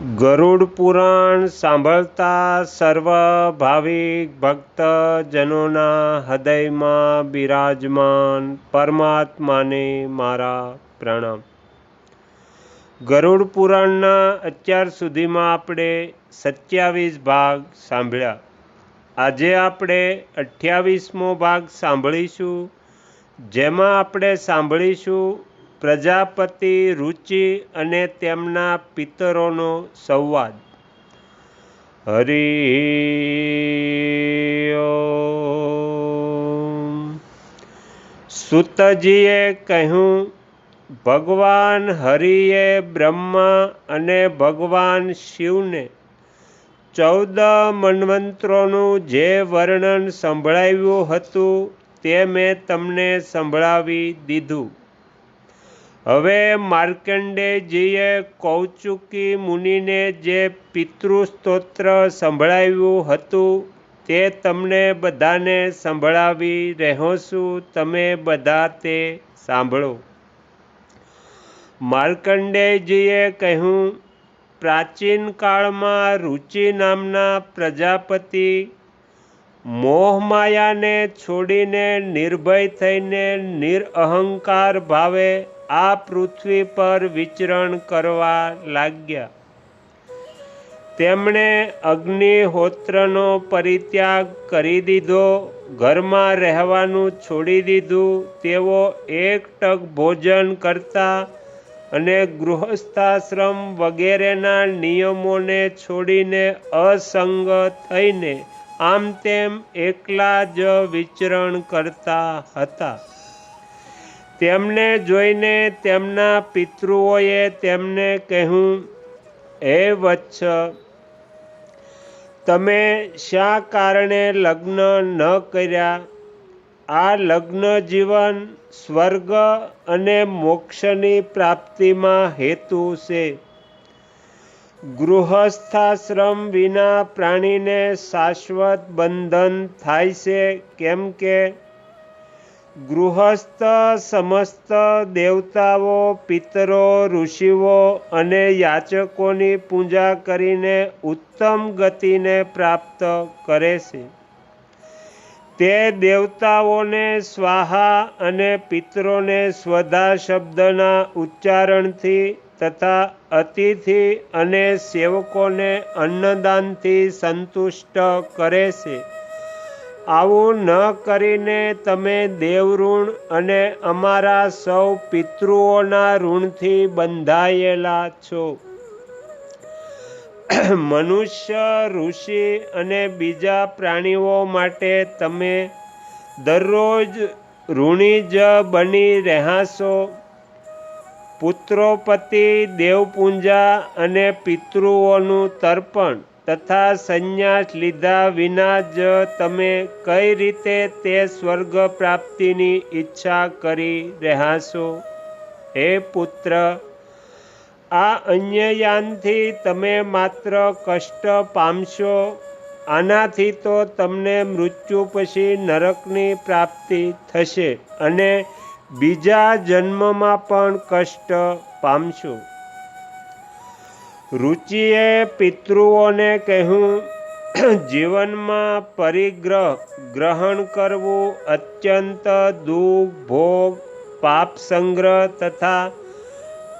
ગરુડ પુરાણ સાંભળતા સર્વ ભાવિક ભક્તજનોના હૃદયમાં બિરાજમાન પરમાત્માને મારા પ્રણામ. ગરુડ પુરાણના અત્યાર સુધીમાં આપણે સત્યાવીસ ભાગ સાંભળ્યા. આજે આપણે અઠ્યાવીસમો ભાગ સાંભળીશું. જેમાં આપણે સાંભળીશું પ્રજાપતિ રુચિ અને તેમના પિતરોનો સંવાદ હરિ. સુતજીએ કહ્યું, ભગવાન હરિએ બ્રહ્મા અને ભગવાન શિવને ચૌદ મન્વંતરોનું જે વર્ણન સંભળાવ્યું હતું તે મેં તમને સંભળાવી દીધું હવે માર્કંડેયજીએ કૌચુકી મુનિને જે પિતૃસ્તોત્ર સંભળાવ્યું હતું, તે તમને બધાને સંભળાવી રહ્યો છું. તમે બધા તે સાંભળો. માર્કંડેયજીએ કહ્યું, પ્રાચીન કાળમાં રુચિ નામના પ્રજાપતિ મોહમાયાને છોડીને નિર્ભય થઈને નિરઅહંકાર ભાવે આ પૃથ્વી પર વિચરણ કરવા લાગ્યા. તેમણે અગ્નિહોત્રનો પરિત્યાગ કરી દીધો, ઘરમાં રહેવાનું છોડી દીધું, તેઓ એક ટક ભોજન કરતા અને ગૃહસ્થાશ્રમ વગેરેના નિયમોને છોડીને અસંગ થઈને આમ તેમ એકલા જ વિચરણ કરતા હતા. તેમને જોઈને તેમના પિતૃઓએ તેમને કહ્યું, હે વત્સ, તમે શા કારણે લગ્ન ન કર્યા? આ લગ્ન જીવન સ્વર્ગ અને મોક્ષની પ્રાપ્તિમાં હેતુ છે. ગૃહસ્થાશ્રમ વિના પ્રાણીને શાશ્વત બંધન થાય છે. કેમ કે ગૃહસ્થ, સમસ્ત, દેવતાઓ, પિતરો, ઋષિઓ અને યાચકોની પૂજા કરીને ઉત્તમ ગતિને પ્રાપ્ત કરે છે. તે દેવતાઓને સ્વાહા અને પિતરોને સ્વધા શબ્દના ઉચ્ચારણથી તથા અતિથિ અને સેવકોને અન્નદાનથી સંતુષ્ટ કરે છે. આવું ન કરીને તમે દેવઋણ અને અમારા સૌ પિતૃઓના ઋણથી બંધાયેલા છો. મનુષ્ય, ઋષિ અને બીજા પ્રાણીઓ માટે તમે દરરોજ ઋણી બની રહ્યાશો પુત્રોપતિ, દેવપૂંજા અને પિતૃઓનું તર્પણ તથા સંન્યાસ લીધા વિના જ તમે કઈ રીતે તે સ્વર્ગ પ્રાપ્તિની ઈચ્છા કરી રહ્યા છો હે પુત્ર, આ અન્યયાનથી તમે માત્ર કષ્ટ પામશો, આનાથી તો તમને મૃત્યુ પછી નરકની પ્રાપ્તિ થશે અને બીજા જન્મમાં પણ કષ્ટ પામશો. રુચિએ પિતૃઓને કહ્યું, જીવનમાં પરિગ્રહ ગ્રહણ કરવું અત્યંત દુઃખ, ભોગ, પાપ સંગ્રહ તથા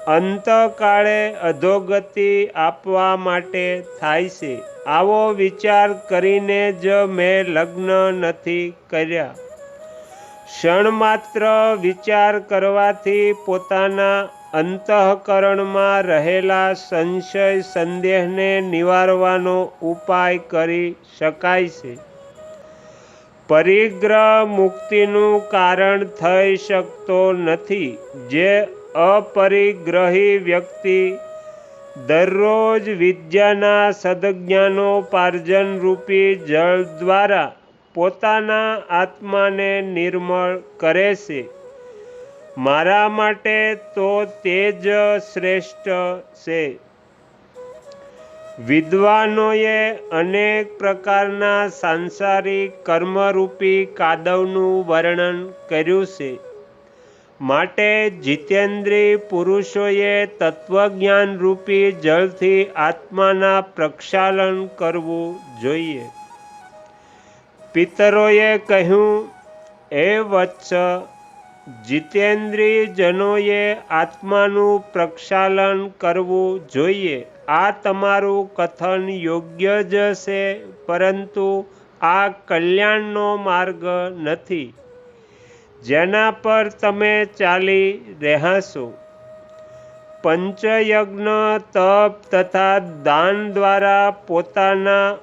અંતકાળે અધોગતિ આપવા માટે થાય છે. આવો વિચાર કરીને જ મેં લગ્ન નથી કર્યા. ક્ષણ માત્ર વિચાર કરવાથી પોતાના અંતઃકરણમાં રહેલા સંશય સંદેહને નિવારવાનો ઉપાય કરી શકાય છે. પરિગ્રહ મુક્તિનું કારણ થઈ શકતો નથી, જે અપરિગ્રહી વ્યક્તિ દરરોજ વિદ્યાના સદજ્ઞાનોપાર્જન રૂપી જળ દ્વારા પોતાના આત્માને નિર્મળ કરે છે. મારા માટે તો તે જ શ્રેષ્ઠ છે. વિદ્વાનોએ અનેક પ્રકારના સાંસારિક કર્મરૂપી કાદવનું વર્ણન કર્યું છે. માટે જીતેન્દ્રી પુરુષોએ તત્વજ્ઞાન રૂપી જળથી આત્માના પ્રક્ષાલન કરવું જોઈએ. પિતરોએ કહ્યું, એ વત્સ જનોએ આત્માનું પ્રક્ષાલન કરવું જોઈએ. આ તમારું કથન યોગ્ય જ છે, પરંતુ આ કલ્યાણનો માર્ગ નથી. જેના પર તમે ચાલી રહેશો. પંચયજ્ઞ, તપ તથા દાન દ્વારા પોતાના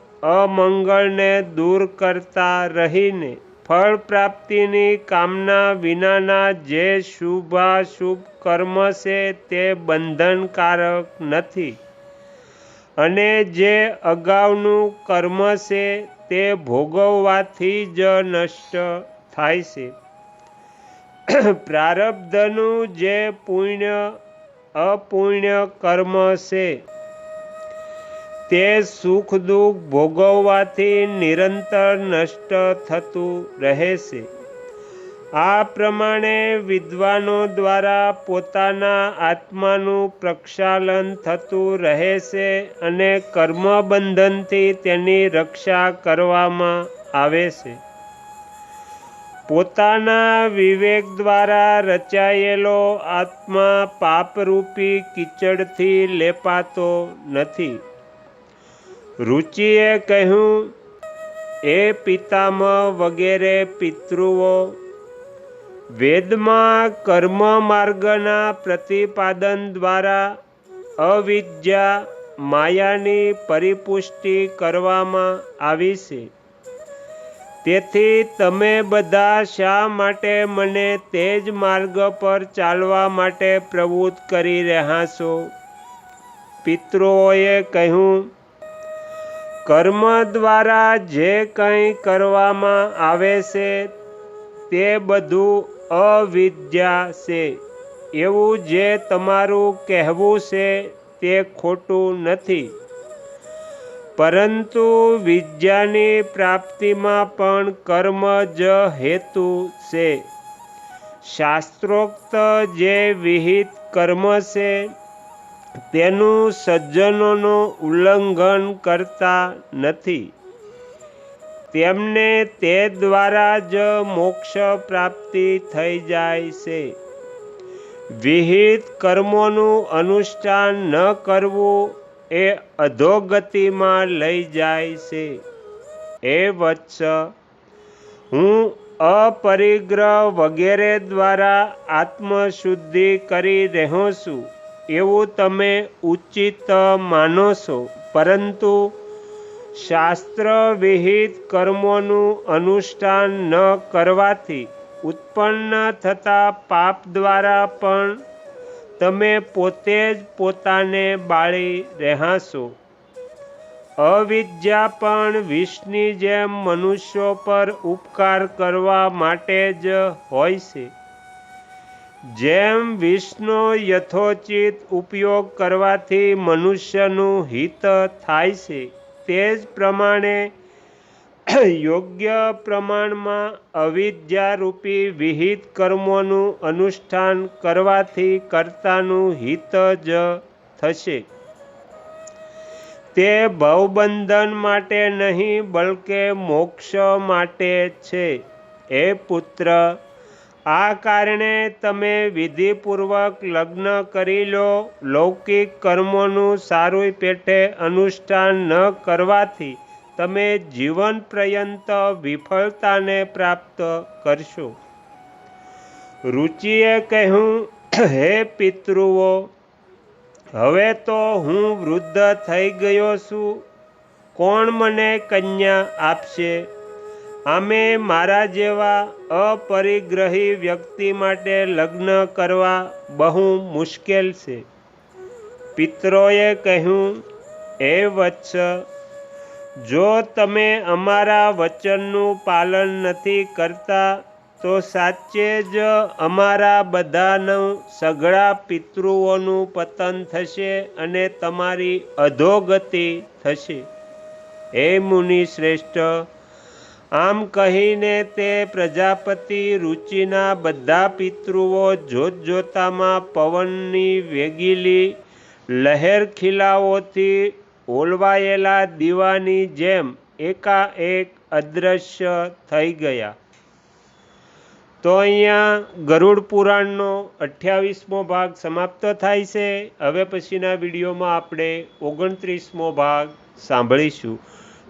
અમંગળને દૂર કરતા રહીને ફળ પ્રાપ્તિની કામના વિનાના જે શુભાશુભ કર્મ છે તે બંધનકારક નથી. અને જે અગાઉનું કર્મ છે તે ભોગવવાથી જ નષ્ટ થાય છે. પ્રારબ્ધનું જે પુણ્ય અપુણ્ય કર્મ છે તે સુખ દુઃખ ભોગવવાથી નિરંતર નષ્ટ થતું રહે છે આ પ્રમાણે વિદ્વાનો દ્વારા પોતાના આત્માનું પ્રક્ષાલન થતું રહે છે અને કર્મબંધનથી તેની રક્ષા કરવામાં આવે છે. પોતાના વિવેક દ્વારા રચાયેલો આત્મા પાપરૂપી કીચડથી લેપાતો નથી. રુચિએ કહ્યું, એ પિતામહ વગેરે પિતૃઓ, વેદમાં કર્મ માર્ગના પ્રતિપાદન દ્વારા અવિદ્યા માયાની પરિપુષ્ટિ કરવામાં આવી છે. તેથી તમે બધા શા માટે મને તે જ માર્ગ પર ચાલવા માટે પ્રવૃત્ત કરી રહ્યા છો? પિતૃઓએ કહ્યું કર્મ દ્વારા જે કંઈ કરવામાં આવે છે, તે બધું અવિદ્યા છે. એવું જે તમારું કહેવું છે, તે ખોટું નથી. પરંતુ વિદ્યાની પ્રાપ્તિમાં પણ કર્મ જ હેતુ છે. શાસ્ત્રોક્ત જે વિહિત કર્મ છે તેનું સજ્જનોનું ઉલ્લંઘન કરતા નથી. તેમને તે દ્વારા જ મોક્ષ પ્રાપ્તિ થઈ જાય છે. વિહિત કર્મોનું અનુષ્ઠાન ન કરવું એ અધોગતિમાં લઈ જાય છે. એ વત્સ, હું અપરિગ્રહ વગેરે દ્વારા આત્મશુદ્ધિ કરી રહ્યો છું. એવું તમે ઉચિત માનો છો, પરંતુ શાસ્ત્ર વિહિત કર્મોનું અનુષ્ઠાન ન કરવાથી ઉત્પન્ન થતા પાપ દ્વારા પણ તમે પોતે જ પોતાને બાળી રહ્યાશો અવિદ્યા પણ વિષની જેમ મનુષ્યો પર ઉપકાર કરવા માટે જ હોય છે. જેમ વિષનો યથોચિત ઉપયોગ કરવાથી મનુષ્યનું હિત થાય છે, તે જ પ્રમાણે યોગ્ય પ્રમાણમાં અવિદ્યારૂપી વિહિત કર્મોનું અનુષ્ઠાન કરવાથી કર્તાનું હિત જ થશે. તે ભવબંધન માટે નહીં, બલકે મોક્ષ માટે છે. એ પુત્ર આ કારણે તમે વિધિપૂર્વક લગ્ન કરી લો, લૌકિક કર્મોનું સારું પેટે અનુષ્ઠાન ન કરવાથી તમે જીવન પર્યંત વિફળતાને પ્રાપ્ત કરશો. રુચિએ કહ્યું, હે પિતૃઓ, હવે તો હું વૃદ્ધ થઈ ગયો છું. કોણ મને કન્યા આપશે? આમે મારા જેવા અપરિગ્રહી વ્યક્તિ માટે લગ્ન કરવા બહુ મુશ્કેલ છે. પિત્રોએ કહ્યું, એ વત્સ, જો તમે અમારા વચનનું પાલન નથી કરતા, તો સાચે જ અમારા બધાનું સઘળા પિતૃઓનું પતન થશે અને તમારી અધોગતિ થશે. હે મુનિ શ્રેષ્ઠ આમ કહીને તે પ્રજાપતિ રુચિના બધા પિતૃઓ જોત જોતામાં પવનની વેગીલી લહેર ખીલાઓથી ઓલવાયેલા દીવાની જેમ એકાએક અદ્રશ્ય થઈ ગયા. તો અહીંયા ગરુડ પુરાણનો અઠ્યાવીસમો ભાગ સમાપ્ત થાય છે. હવે પછીના વિડીયોમાં આપણે ઓગણત્રીસમો ભાગ સાંભળીશું.